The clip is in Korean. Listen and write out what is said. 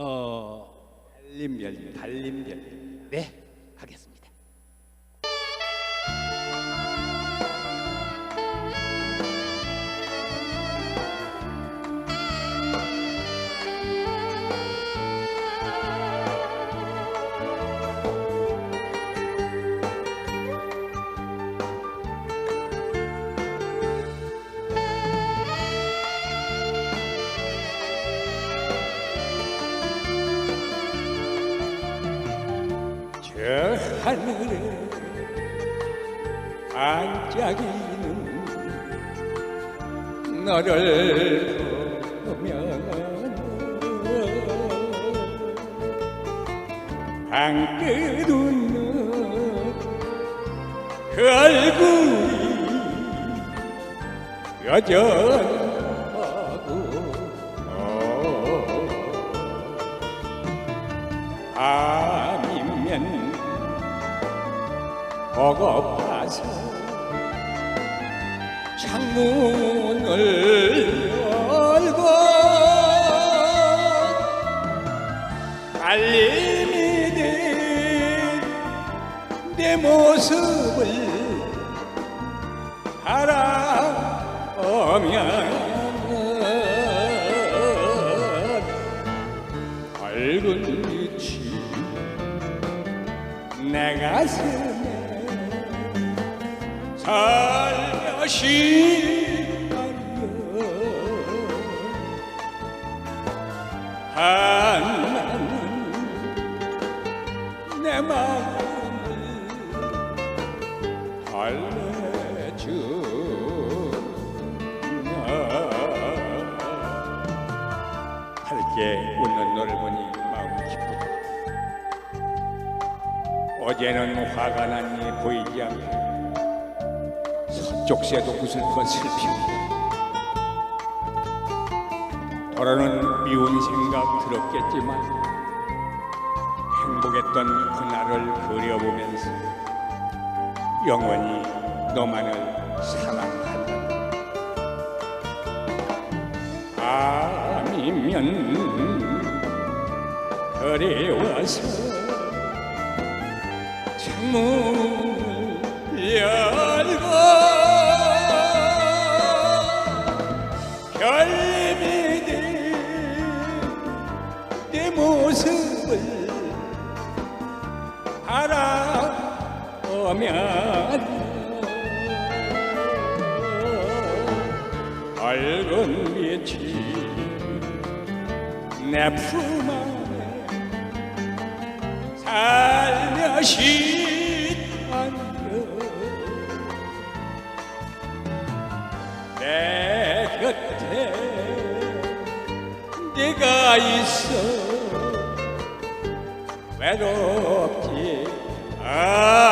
어, 달림별 달림별 네, 가겠습니다. 저 하늘에 반짝이는 너를 보면 방긋 웃는 그 얼굴이 여전하고 버거파서 창문을 열고 알림이 된내 모습을 바라보면 밝은 빛이 내 가슴에 살며시 날려 한나는 내 마음을 달래주나 밝게 웃는 너를 보니 마음이 기쁘다 어제는 화가 난이 보이지 않고 서쪽 새도 구슬퍼 슬피고 더러는 미운 생각 들었겠지만 행복했던 그날을 그려보면서 영원히 너만을 사랑한다. 밤이면 그리워서 창문을 열 된내 모습을 바라보면 밝은 빛이 내품 안에 살며시 안겨 내 네가 있어 외롭지 않아